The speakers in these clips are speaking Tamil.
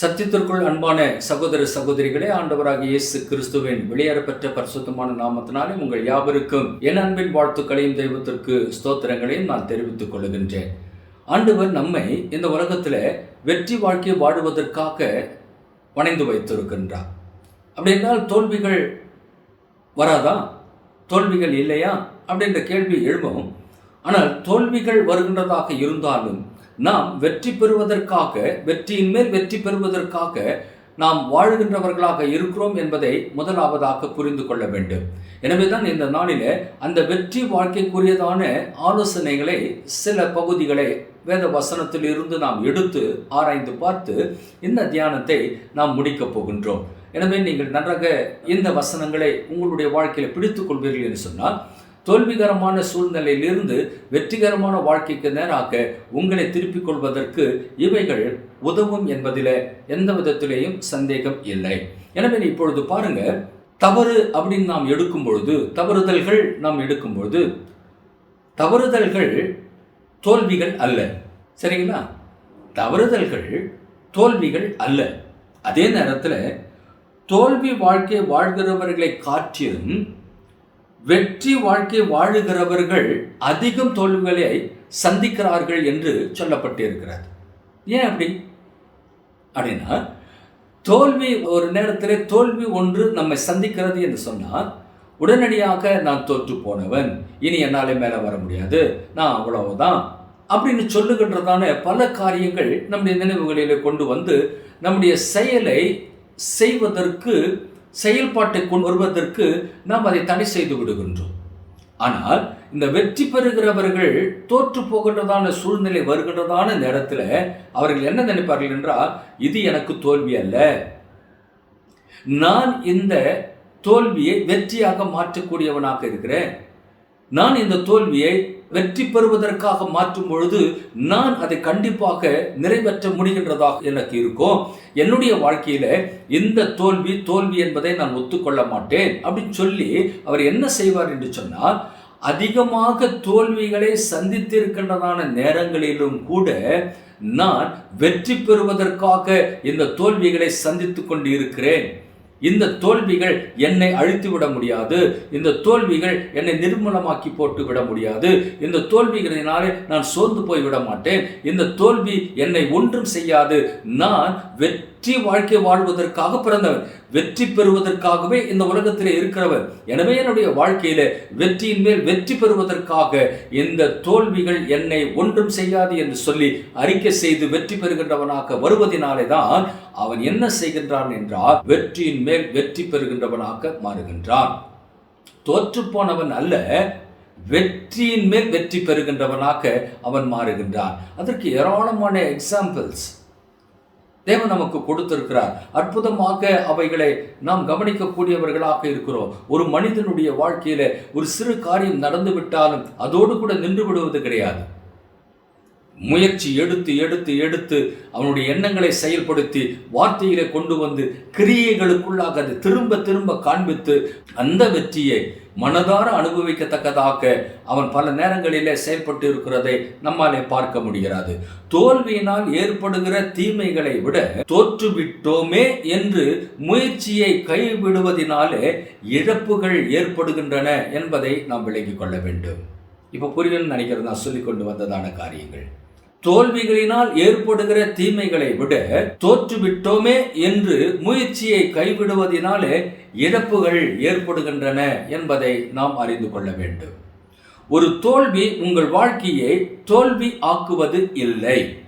சத்தியத்திற்குள் அன்பான சகோதர சகோதரிகளே ஆண்டவராக இயேசு கிறிஸ்துவின் வெளியேறப்பெற்ற பரிசுத்தமான நாமத்தினாலே உங்கள் யாவருக்கும் என் அன்பின் வாழ்த்துக்களையும் தெய்வத்திற்கு ஸ்தோத்திரங்களையும் நான் தெரிவித்துக் கொள்கின்றேன். ஆண்டவர் நம்மை இந்த உலகத்தில் வெற்றி வாழ்க்கையை வாழ்வதற்காக வணைந்து வைத்திருக்கின்றார். அப்படி என்றால் தோல்விகள் வராதா? தோல்விகள் இல்லையா? அப்படின்ற கேள்வி எழுபவும் ஆனால் தோல்விகள் வருகின்றதாக இருந்தாலும் நாம் வெற்றி பெறுவதற்காக வெற்றியின் மேல் வெற்றி பெறுவதற்காக நாம் வாழ்கின்றவர்களாக இருக்கிறோம் என்பதை முதலாவதாக புரிந்து கொள்ள வேண்டும். எனவே தான் இந்த நாளில அந்த வெற்றி வாழ்க்கைக்குரியதான ஆலோசனைகளை சில பகுதிகளை வேத வசனத்தில் இருந்து நாம் எடுத்து ஆராய்ந்து பார்த்து இந்த தியானத்தை நாம் முடிக்கப் போகின்றோம். எனவே நீங்கள் நன்றாக இந்த வசனங்களை உங்களுடைய வாழ்க்கையில் பிடித்துக் கொள்வீர்கள் என்று சொன்னால் தோல்விகரமான சூழ்நிலையிலிருந்து வெற்றிகரமான வாழ்க்கைக்கு நேராக உங்களை திருப்பிக் கொள்வதற்கு இவைகள் உதவும் என்பதில் எந்த விதத்திலேயும் சந்தேகம் இல்லை. எனவே இப்பொழுது பாருங்க தவறு அப்படின்னு நாம் எடுக்கும் பொழுது தவறுதல்கள் நாம் எடுக்கும் பொழுது தவறுதல்கள் தோல்விகள் அல்ல. சரிங்களா? தவறுதல்கள் தோல்விகள் அல்ல. அதே நேரத்தில் தோல்வி வாழ்க்கை வாழ்கிறவர்களை காட்டிலும் வெற்றி வாழ்க்கை வாழுகிறவர்கள் அதிகம் தோல்விகளை சந்திக்கிறார்கள் என்று சொல்லப்பட்டிருக்கிறது. ஏன் அப்படி? அப்படின்னா தோல்வி ஒரு நேரத்தில் தோல்வி ஒன்று நம்மை சந்திக்கிறது என்று சொன்னால் உடனடியாக நான் தோற்று போனவன். இனி என்னால் மேலே வர முடியாது. நான் அவ்வளவுதான். அப்படின்னு சொல்லுகின்றதான பல காரியங்கள் நம்முடைய நினைவுகளில் கொண்டு வந்து நம்முடைய செயலை செய்வதற்கு செயல்பாட்டை கொண்டு வருவதற்கு நாம் அதை தடை செய்து விடுகின்றோம். ஆனால் இந்த வெற்றி பெறுகிறவர்கள் தோற்று போகின்றதான சூழ்நிலை வருகின்றதான நேரத்தில் அவர்கள் என்ன நினைப்பார்கள் என்றால் இது எனக்கு தோல்வி அல்ல. நான் இந்த தோல்வியை வெற்றியாக மாற்றக்கூடியவனாக இருக்கிறேன். நான் இந்த தோல்வியை வெற்றி பெறுவதற்காக மாற்றும் பொழுது நான் அதை கண்டிப்பாக நிறைவேற்ற முடிகின்றதாக எனக்கு இருக்கும். என்னுடைய வாழ்க்கையில இந்த தோல்வி தோல்வி என்பதை நான் ஒத்துக்கொள்ள மாட்டேன். அப்படின்னு சொல்லி அவர் என்ன செய்வார் என்று சொன்னால் அதிகமாக தோல்விகளை சந்தித்திருக்கின்றதான நேரங்களிலும் கூட நான் வெற்றி பெறுவதற்காக இந்த தோல்விகளை சந்தித்து கொண்டு இருக்கிறேன் இந்த தோல்விகள் என்னை அழித்து விட முடியாது. இந்த தோல்விகள் என்னை நிர்மூலமாக்கி போட்டு விட முடியாது. இந்த தோல்விகளினாலே நான் சோர்ந்து போய் விட மாட்டேன். இந்த தோல்வி என்னை ஒன்றும் செய்யாது. நான் வெற்றி வெற்றி வாழ்க்கை வாழ்வதற்காக பிறந்தவன் வெற்றி பெறுவதற்காகவே இந்த உலகத்தில் இருக்கிறவர். எனவே என்னுடைய வாழ்க்கையில வெற்றியின் மேல் வெற்றி பெறுவதற்காக இந்த தோல்விகள் என்னை ஒன்றும் செய்யாது என்று சொல்லி அறிக்கை செய்து வெற்றி பெறுகின்றவனாக வருவதனாலே தான் அவன் என்ன செய்கின்றான் என்றால் வெற்றியின் மேல் வெற்றி பெறுகின்றவனாக மாறுகின்றான். தோற்று போனவன் அல்ல வெற்றியின் மேல் வெற்றி பெறுகின்றவனாக அவன் மாறுகின்றான். அதற்கு ஏராளமான எக்ஸாம்பிள்ஸ் தேவன் நமக்கு கொடுத்திருக்கிறார். அற்புதமாக அவைகளை நாம் கவனிக்கக்கூடியவர்களாக இருக்கிறோம். ஒரு மனிதனுடைய வாழ்க்கையில ஒரு சிறு காரியம் நடந்து விட்டாலும் அதோடு கூட நின்று விடுவது கிடையாது. முயற்சி எடுத்து எடுத்து எடுத்து அவனுடைய எண்ணங்களை செயல்படுத்தி வார்த்தையில கொண்டு வந்து கிரியைகளுக்குள்ளாக அதை திரும்ப திரும்ப காண்பித்து அந்த வெற்றியை மனதார அனுபவிக்கத்தக்கதாக அவன் பல நேரங்களிலே செயல்பட்டு இருக்கிறதை நம்மாலே பார்க்க முடிகிறது. தோல்வியினால் ஏற்படுகிற தீமைகளை விட தோற்றுவிட்டோமே என்று முயற்சியை கைவிடுவதனாலே இழப்புகள் ஏற்படுகின்றன என்பதை நாம் விளங்கிக் கொள்ள வேண்டும். இப்போ புரியும் நினைக்கிறது நான் சொல்லிக் கொண்டு வந்ததான காரியங்கள். தோல்விகளினால் ஏற்படுகிற தீமைகளை விட தோற்றுவிட்டோமே என்று முயற்சியை கைவிடுவதனாலே இழப்புகள் ஏற்படுகின்றன என்பதை நாம் அறிந்து கொள்ள வேண்டும். ஒரு தோல்வி உங்கள் வாழ்க்கையை தோல்வி ஆக்குவது இல்லை.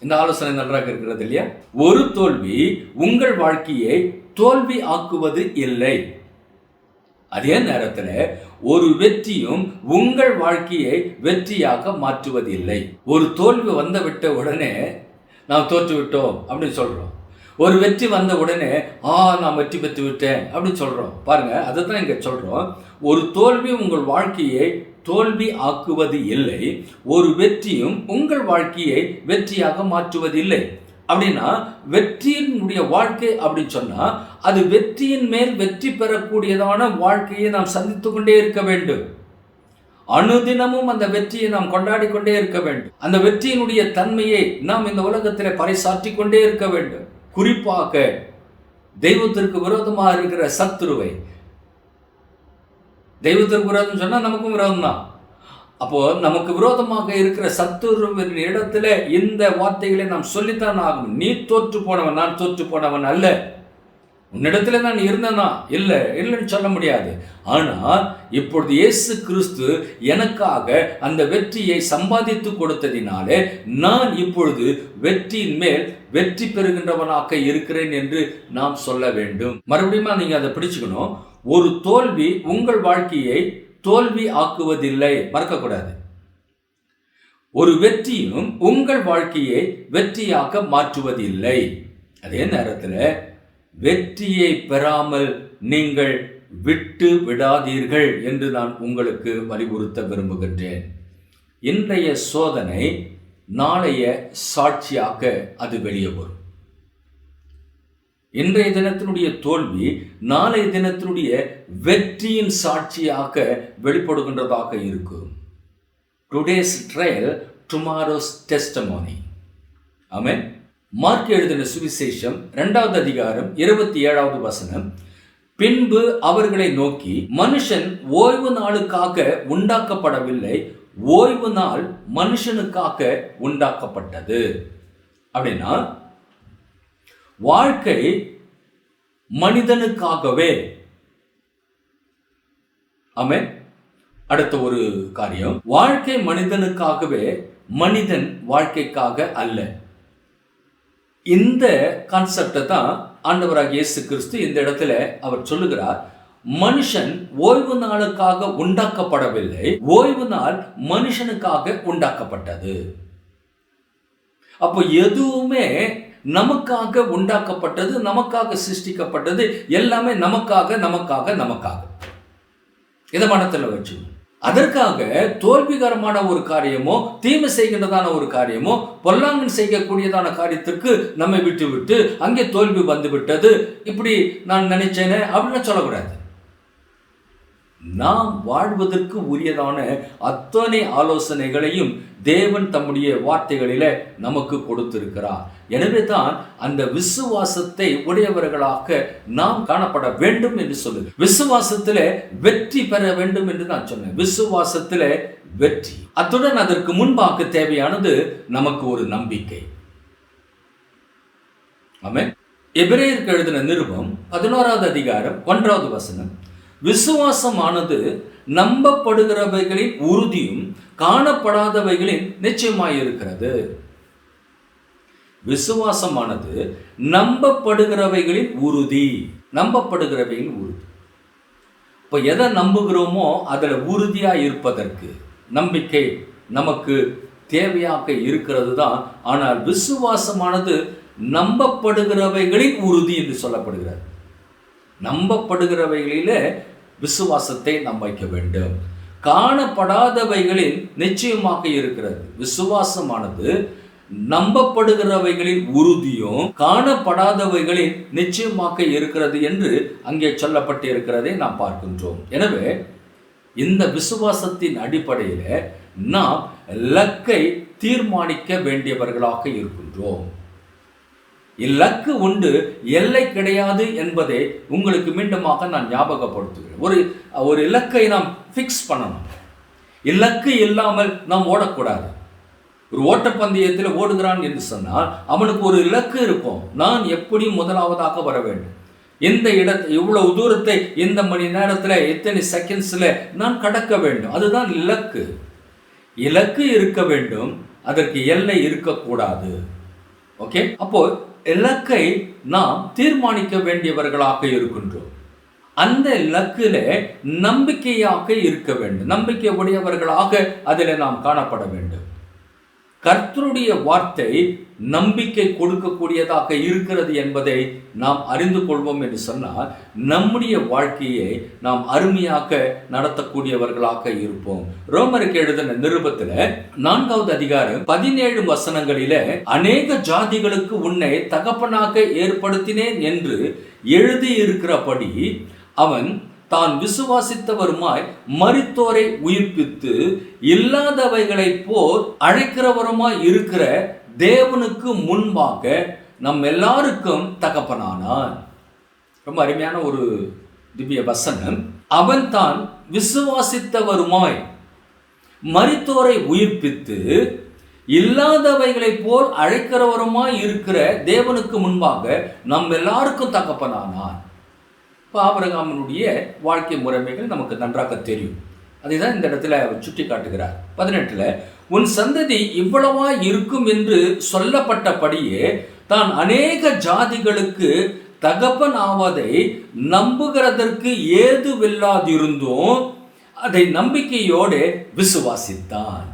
இந்த ஆலோசனை நன்றாக இருக்கிறது இல்லையா? ஒரு தோல்வி உங்கள் வாழ்க்கையை தோல்வி ஆக்குவது இல்லை. அதே நேரத்தில் ஒரு வெற்றியும் உங்கள் வாழ்க்கையை வெற்றியாக மாற்றுவதில்லை. ஒரு தோல்வி வந்துவிட்ட உடனே நாம் தோற்று விட்டோம் அப்படின்னு சொல்கிறோம் ஒரு வெற்றி வந்த உடனே ஆ நான் வெற்றி பெற்று விட்டேன் அப்படின்னு சொல்கிறோம் பாருங்கள் அதை தான் இங்கே சொல்கிறோம் ஒரு தோல்வி உங்கள் வாழ்க்கையை தோல்வி ஆக்குவது இல்லை. ஒரு வெற்றியும் உங்கள் வாழ்க்கையை வெற்றியாக மாற்றுவதில்லை. அப்படின்னா வெற்றியினுடைய வாழ்க்கை அப்படின்னு சொன்னால் அது வெற்றியின் மேல் வெற்றி பெறக்கூடியதான வாழ்க்கையை நாம் சந்தித்து கொண்டே இருக்க வேண்டும். அனுதினமும் அந்த வெற்றியை நாம் கொண்டாடி கொண்டே இருக்க வேண்டும். அந்த வெற்றியினுடைய தன்மையை நாம் இந்த உலகத்தில் பறைசாற்றி கொண்டே இருக்க வேண்டும். குறிப்பாக தெய்வத்திற்கு விரோதமாக இருக்கிற சத்துருவை. தெய்வத்திற்கு விரோதம் சொன்னால் நமக்கும் விரோதம் தான் அப்போ நமக்கு விரோதமாக இருக்கிற சத்துருவின் இடத்துல இந்த வார்த்தைகளை நாம் சொல்லித்தான் ஆகும் நீ தோற்று போனவன் நான் தோற்று போனவன் அல்ல. உன்னிடத்துல நான் இருந்தேனா? இல்லை இல்லைன்னு சொல்ல முடியாது. ஆனால் இப்பொழுது இயேசு கிறிஸ்து எனக்காக அந்த வெற்றியை சம்பாதித்து கொடுத்ததினாலே நான் இப்பொழுது வெற்றியின் மேல் வெற்றி பெறுகின்றவனாக இருக்கிறேன் என்று நாம் சொல்ல வேண்டும். மறுபடியும் நீங்கள் அதை பிடிச்சுக்கணும். ஒரு தோல்வி உங்கள் வாழ்க்கையை தோல்வி ஆக்குவதில்லை. மறக்கக்கூடாது. ஒரு வெற்றியும் உங்கள் வாழ்க்கையை வெற்றியாக்க மாற்றுவதில்லை. அதே நேரத்தில் வெற்றியை பெறாமல் நீங்கள் விட்டு விடாதீர்கள் என்று நான் உங்களுக்கு வலியுறுத்த விரும்புகின்றேன். இன்றைய சோதனை நாளைய சாட்சியாக அது வெளியே வரும். இன்றைய தினத்தினுடைய தோல்வி நாளைய தினத்தினுடைய வெற்றியின் சாட்சியாக வெளிப்படுகின்றதாக இருக்கும். Today's trial tomorrow's testimony amen Mark எழுதின சுவிசேஷம் இரண்டாவது அதிகாரம் இருபத்தி ஏழாவது வசனம். பின்பு அவர்களை நோக்கி மனுஷன் ஓய்வு நாளுக்காக உண்டாக்கப்படவில்லை. ஓய்வு நாள் மனுஷனுக்காக உண்டாக்கப்பட்டது. அப்படின்னா வாழ்க்கை மனிதனுக்காகவே. ஆமே அடுத்த ஒரு காரியம் வாழ்க்கை மனிதனுக்காகவே மனிதன் வாழ்க்கைக்காக அல்ல. இந்த கான்செப்டை தான் ஆண்டவராக இயேசு கிறிஸ்து இந்த இடத்துல அவர் சொல்லுகிறார். மனுஷன் ஓய்வு நாளுக்காக உண்டாக்கப்படவில்லை. ஓய்வு நாள் மனுஷனுக்காக உண்டாக்கப்பட்டது. அப்போ எதுவுமே நமக்காக உண்டாக்கப்பட்டது நமக்காக சிருஷ்டிக்கப்பட்டது எல்லாமே நமக்காக நமக்காக நமக்காக. இதை மனத்தில் வச்சு அதற்காக தோல்விகரமான ஒரு காரியமோ தீமை செய்கின்றதான ஒரு காரியமோ பொல்லாங்கன் செய்யக்கூடியதான காரியத்திற்கு நம்மை விட்டு விட்டு அங்கே தோல்வி வந்து விட்டது இப்படி நான் நினைச்சேனே அப்படின்னு சொல்லக்கூடாது. நாம் வாழ்வதற்கு உரியதான அத்தனை ஆலோசனைகளையும் தேவன் தம்முடைய வார்த்தைகளில நமக்கு கொடுத்திருக்கிறார். எனவே தான் அந்த விசுவாசத்தை உடையவர்களாக நாம் காணப்பட வேண்டும் என்று சொல்லு விசுவாசத்துல வெற்றி பெற வேண்டும் என்று நான் சொன்னேன். விசுவாசத்துல வெற்றி. அத்துடன் அதற்கு முன்பாக தேவையானது நமக்கு ஒரு நம்பிக்கை. ஆமென். எபிரேயருக்கு எழுதின நிருபம் பதினோராவது அதிகாரம் ஒன்றாவது வசனம். விசுவாசமானது நம்பப்படுகிறவைகளின் உறுதியும் காணப்படாதவைகளின் நிச்சயமாயிருக்கிறது. விசுவாசமானது நம்பப்படுகிறவைகளின் உறுதி நம்பப்படுகிறவைகளின் உறுதி. இப்போ எதை நம்புகிறோமோ அதில் உறுதியாக இருப்பதற்கு நம்பிக்கை நமக்கு தேவையாக இருக்கிறது தான் ஆனால் விசுவாசமானது நம்பப்படுகிறவைகளின் உறுதி என்று சொல்லப்படுகிறது. நம்பப்படுகிறவைகளிலே விசுவாசத்தை நாம் வைக்க வேண்டும். காணப்படாதவைகளில் நிச்சயமாக இருக்கிறது. விசுவாசமானது நம்பப்படுகிறவைகளின் உறுதியும் காணப்படாதவைகளின் நிச்சயமாக இருக்கிறது என்று அங்கே சொல்லப்பட்டு இருக்கிறதை நாம் பார்க்கின்றோம். எனவே இந்த விசுவாசத்தின் அடிப்படையில் நாம் லக்கை தீர்மானிக்க வேண்டியவர்களாக இருக்கின்றோம். இலக்கு உண்டு எல்லை கிடையாது என்பதை உங்களுக்கு மீண்டுமாக நான் ஞாபகப்படுத்துகிறேன். ஒரு ஒரு இலக்கை நாம் ஃபிக்ஸ் பண்ணணும். இலக்கு இல்லாமல் நாம் ஓடக்கூடாது. ஒரு ஓட்டப்பந்தயத்தில் ஓடுகிறான் என்று சொன்னால் அவனுக்கு ஒரு இலக்கு இருக்கும். நான் எப்படி முதலாவதாக வர வேண்டும்? இந்த இடத்தை இவ்வளவு தூரத்தை இந்த மணி நேரத்தில் எத்தனை செகண்ட்ஸில் நான் கடக்க வேண்டும். அதுதான் இலக்கு இலக்கு இருக்க வேண்டும் அதற்கு எல்லை இருக்கக்கூடாது. ஓகே? அப்போ இலக்கை நாம் தீர்மானிக்க வேண்டியவர்களாக இருக்கின்றோம். அந்த இலக்கில நம்பிக்கையாக இருக்க வேண்டும். நம்பிக்கை உடையவர்களாக அதில் நாம் காணப்பட வேண்டும். கர்த்தருடைய வார்த்தை நம்பிக்கை கொடுக்கக்கூடியதாக இருக்கிறது என்பதை நாம் அறிந்து கொள்வோம் என்று சொன்னால் நம்முடைய வாழ்க்கையை நாம் அருமையாக நடத்தக்கூடியவர்களாக இருப்போம். ரோமருக்கு எழுதின நிருபத்தில் நான்காவது அதிகாரம் பதினேழு வசனங்களில அநேக ஜாதிகளுக்கு உன்னை தகப்பனாக ஏற்படுத்தினேன் என்று எழுதியிருக்கிறபடி அவன் தான் விசுவாசித்தவருமாய் மரித்தோரை உயிர்ப்பித்து இல்லாதவைகளைப் போல் அழைக்கிறவருமாய் இருக்கிற தேவனுக்கு முன்பாக நம் எல்லாருக்கும் தகப்பனானான் ரொம்ப அருமையான ஒரு திவ்ய வசனம். அவன் தான் விசுவாசித்தவருமாய் மரித்தோரை உயிர்ப்பித்து இல்லாதவைகளைப் போல் அழைக்கிறவருமாய் இருக்கிற தேவனுக்கு முன்பாக நம் எல்லாருக்கும் தகப்பனானான் இப்போ ஆபரகாமனுடைய வாழ்க்கை முறைமைகள் நமக்கு நன்றாக தெரியும். அதை தான் இந்த இடத்துல அவர் சுட்டி காட்டுகிறார் பதினெட்டுல உன் சந்ததி இவ்வளவா இருக்கும் என்று சொல்லப்பட்டபடியே தான் அநேக ஜாதிகளுக்கு தகப்பன் ஆவதை நம்புகிறதற்கு ஏதுவில்லாதிருந்தும் அதை நம்பிக்கையோடு விசுவாசித்தான்.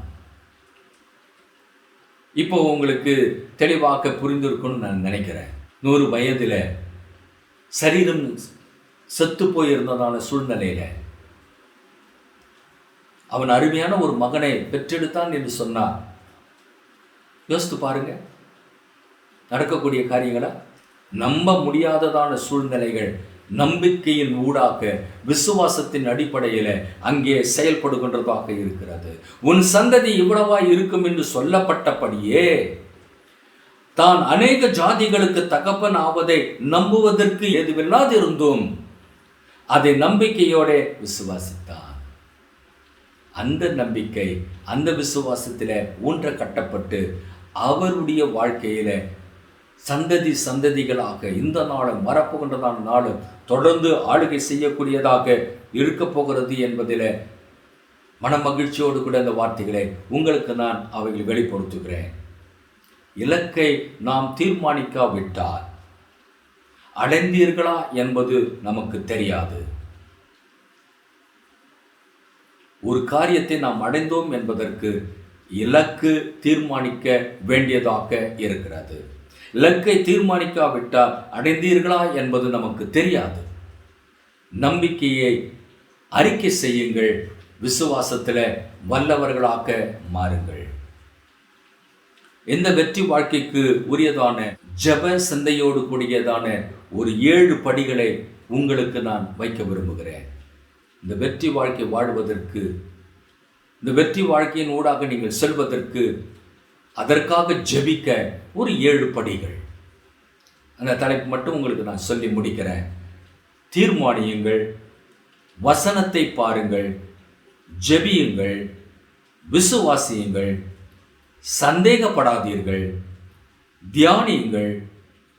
இப்போ உங்களுக்கு தெளிவாக புரிந்திருக்கும்னு நான் நினைக்கிறேன். நூறு வயதில் சரீரம் செத்து போயிருந்ததான சூழ்நிலையில் அவன் அருமையான ஒரு மகனை பெற்றெடுத்தான் என்று சொன்னார் யோசித்து பாருங்க. நடக்கக்கூடிய காரியங்களா நம்ப முடியாததான சூழ்நிலைகள் நம்பிக்கையின் ஊடாக விசுவாசத்தின் அடிப்படையில் அங்கே செயல்படுகின்றதாக இருக்கிறது. உன் சந்ததி இவ்வளவாய் இருக்கும் என்று சொல்லப்பட்டபடியே தான் அநேக ஜாதிகளுக்கு தகப்பன் ஆவதை நம்புவதற்கு எதுவில்லாதிருந்தும் அதை நம்பிக்கையோட விசுவாசித்தான். அந்த நம்பிக்கை அந்த விசுவாசத்தில் ஊன்ற கட்டப்பட்டு அவருடைய வாழ்க்கையில் சந்ததி சந்ததிகளாக இந்த நாளும் வரப்போகின்றதான நாளும் தொடர்ந்து ஆளுகை செய்யக்கூடியதாக இருக்க போகிறது என்பதில் மன மகிழ்ச்சியோடு கூட இந்த வார்த்தைகளை உங்களுக்கு நான் அவைகளை வெளிப்படுத்துகிறேன். இலக்கை நாம் தீர்மானிக்காவிட்டால் அடைந்தீர்களா என்பது நமக்கு தெரியாது. ஒரு காரியத்தை நாம் அடைந்தோம் என்பதற்கு இலக்கு தீர்மானிக்க வேண்டியதாக இருக்கிறது. இலக்கை தீர்மானிக்காவிட்டால் அடைந்தீர்களா என்பது நமக்கு தெரியாது. நம்பிக்கையை அறிக்கை செய்யுங்கள் விசுவாசத்தில் வல்லவர்களாக மாறுங்கள். இந்த வெற்றி வாழ்க்கைக்கு உரியதான ஜப சிந்தையோடு கூடியதான ஒரு ஏழு படிகளை உங்களுக்கு நான் வைக்க விரும்புகிறேன். இந்த வெற்றி வாழ்க்கை வாழ்வதற்கு இந்த வெற்றி வாழ்க்கையின் ஊடாக நீங்கள் செல்வதற்கு அதற்காக ஜெபிக்க ஒரு ஏழு படிகள் அந்த தலைப்பு மட்டும் உங்களுக்கு நான் சொல்லி முடிக்கிறேன். தீர்மானியுங்கள் வசனத்தை பாருங்கள் ஜெபியுங்கள் விசுவாசியுங்கள் சந்தேகப்படாதீர்கள் தியானியுங்கள்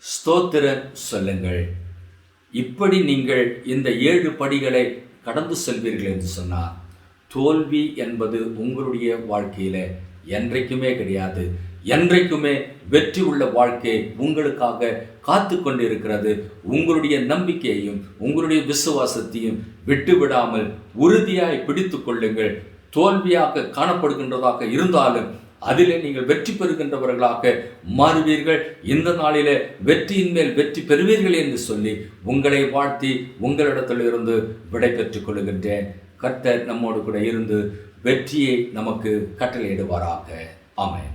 ஸ்தோத்திர சொல்லுங்கள். இப்படி நீங்கள் இந்த ஏழு படிகளை கடந்து செல்வீர்கள் என்று சொன்னார். தோல்வி என்பது உங்களுடைய வாழ்க்கையில் என்றைக்குமே கிடையாது. என்றைக்குமே வெற்றி உள்ள வாழ்க்கை உங்களுக்காக காத்து கொண்டு இருக்கிறது உங்களுடைய நம்பிக்கையையும் உங்களுடைய விசுவாசத்தையும் விட்டுவிடாமல் உறுதியாய் பிடித்து கொள்ளுங்கள். தோல்வியாக காணப்படுகின்றதாக இருந்தாலும் அதிலே நீங்கள் வெற்றி பெறுகின்றவர்களாக மாறுவீர்கள். இந்த நாளிலே வெற்றியின் மேல் வெற்றி பெறுவீர்கள் என்று சொல்லி உங்களை வாழ்த்தி உங்களிடத்திலிருந்து விடை பெற்றுக் கொள்கின்றேன். கர்த்தர் நம்மோடு கூட இருந்து வெற்றியை நமக்கு கட்டளையிடுவாராக. ஆமேன்.